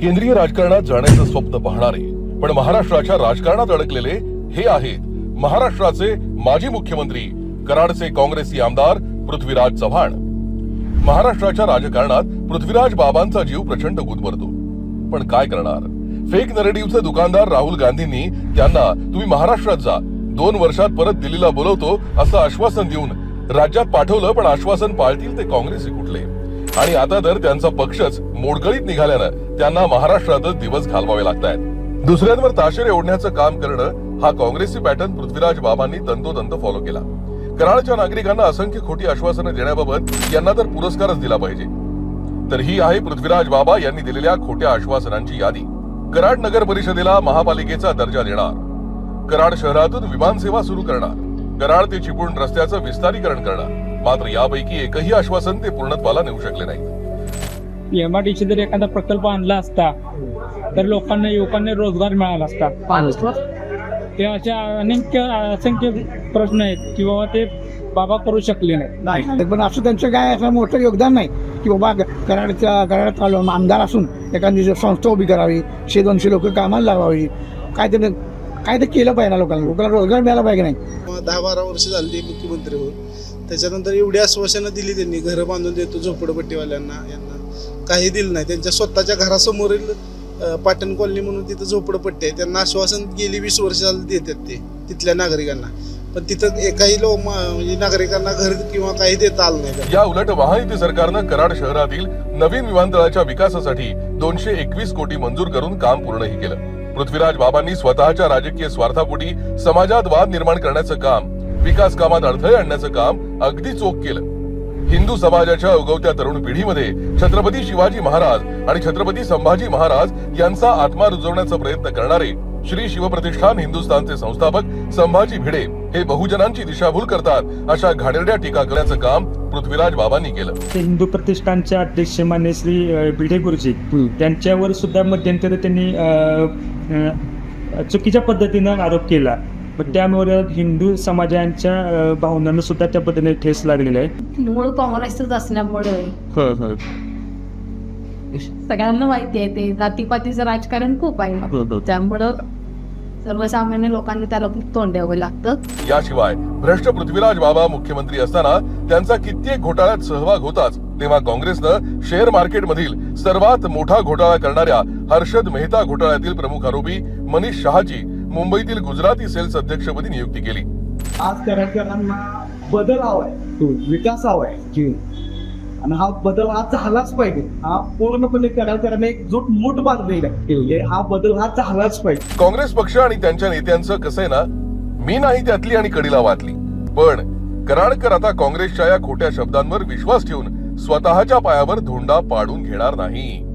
केंद्रीय राजकारणात जाण्याचं स्वप्न पाहणारे पण महाराष्ट्राच्या राजकारणात अडकलेले हे आहेत महाराष्ट्राचे माजी मुख्यमंत्री कराडचे काँग्रेसी आमदार पृथ्वीराज चव्हाण. महाराष्ट्राच्या राजकारणात पृथ्वीराज बाबांचा जीव प्रचंड गुदमरतो. पण काय करणार? फेक नरेटिव्हचे दुकानदार राहुल गांधींनी त्यांना तुम्ही महाराष्ट्रात जा दोन वर्षात परत दिल्लीला बोलवतो असं आश्वासन देऊन राज्यात पाठवलं पण आश्वासन पाळतील ते काँग्रेसी कुठले? आणि आता तर त्यांचा पक्षच मोडकळीत निघाल्यानं त्यांना महाराष्ट्रातच दिवस घालवावे लागत आहेत दुसऱ्यांवर ताशेरे ओढण्याचं काम करणं हा काँग्रेसी पॅटर्न पृथ्वीराज बाबांनी तंतोतंत फॉलो केला. कराडच्या नागरिकांना असंख्य खोटी आश्वासनं देण्याबाबत यांना तर पुरस्कारच दिला पाहिजे. तर ही आहे पृथ्वीराज बाबा यांनी दिलेल्या खोट्या आश्वासनांची यादी. कराड नगर परिषदेला महापालिकेचा दर्जा देणार. कराड शहरातून विमान सेवा सुरू करणार. कराड ते चिपळूण रस्त्याचं विस्तारीकरण करणार. मात्र यापैकी एकही आश्वासन ते पूर्णत्वाला नेऊ शकले नाही एमआयडीसी जर एखादा प्रकल्प आणला असता तर लोकांना युवकांना रोजगार मिळाला असता. ते असे अनेक असंख्य प्रश्न आहेत की बाबा ते बाबा करू शकले नाही नाही पण असं त्यांचं काय असं मोठं योगदान नाही की बाबा कराडच्या कराडात आलो आमदार असून एखादी संस्था उभी करावी शे दोनशे लोक कामाला लावावी. काय ते काय ते केलं पाहिजे ना लोकांना. लोकांना रोजगार मिळाला पाहिजे नाही? दहा बारा वर्ष झाली ते मुख्यमंत्री होऊन त्याच्यानंतर एवढी आश्वासनं दिली त्यांनी घरं बांधून देतो झोपडपट्टीवाल्यांना यांना. काही दिलं नाही. त्यांच्या स्वतःच्या घरासमोरील पाटण कॉलनी म्हणून तिथं झोपडपट्टी आहे. त्यांना आश्वासन गेली वीस वर्ष झाली देतात ते तिथल्या नागरिकांना. पण तिथं एकाही लोक म्हणजे नागरिकांना घर किंवा काही देता आलं नाही या उलट महायुती सरकारनं कराड शहरातील नवीन विमानतळाच्या विकासासाठी दोनशे एकवीस कोटी मंजूर करून काम पूर्णही केलं. पृथ्वीराज बाबांनी स्वतःच्या राजकीय स्वार्थापोटी समाजात वाद निर्माण करण्याचं काम विकास कामात अडथळे आणण्याचं काम अगदी चोख केलं. हिंदू समाजाच्या उगवत्या तरुण पिढीमध्ये छत्रपती शिवाजी महाराज आणि छत्रपती संभाजी महाराज यांचा आत्मा रुजवण्याचा प्रयत्न करणारे श्री शिवप्रतिष्ठान हिंदुस्थानचे संस्थापक संभाजी भिडे हे बहुजनांची दिशाभूल करतात अशा घाणेरड्या टीका करण्याचं काम पृथ्वीराज बाबांनी केलं. हिंदू प्रतिष्ठानचे अध्यक्ष मान्य श्री भिडे गुरुजी. त्यांच्यावर सुद्धा मध्यंतरी त्यांनी चुकीच्या पद्धतीनं आरोप केला. पण त्यामुळे हिंदू समाजाच्या भावनांना सुद्धा त्या पद्धतीने ठेस लागलेला आहे. मूळ काँग्रेसच असल्यामुळे. सगळ्यांना माहिती आहे ते जातीपातीचं राजकारण खूप आहे. त्यामुळं सर्वसामान्य लोकांनी त्याला खूप तोंड द्यावं लागतं. याशिवाय भ्रष्ट पृथ्वीराज बाबा मुख्यमंत्री असताना त्यांचा कित्येक घोटाळ्यात सहभाग होताच. तेव्हा काँग्रेसनं शेअर मार्केट मधील सर्वात मोठा घोटाळा करणाऱ्या हर्षद मेहता घोटाळ्यातील प्रमुख आरोपी मनीष शहाची मुंबईतील गुजराती सेल्स अध्यक्षपदी नियुक्ती केली. आज बदल हवाय विकास हवाय. आणि हा बदल हा झालाच पाहिजे. हा पूर्णपणे कराडकरांना एक जोट मूठ बांधलेला आहे. हा बदल हा झालाच पाहिजे. काँग्रेस पक्ष आणि त्यांच्या नेत्यांचं कसं आहे ना मी नाही त्यातली आणि कडीला वाचली पण कराडकर आता काँग्रेसच्या या खोट्या शब्दांवर विश्वास ठेवून स्वतःच्या पायावर धोंडा पाडून घेणार नाही.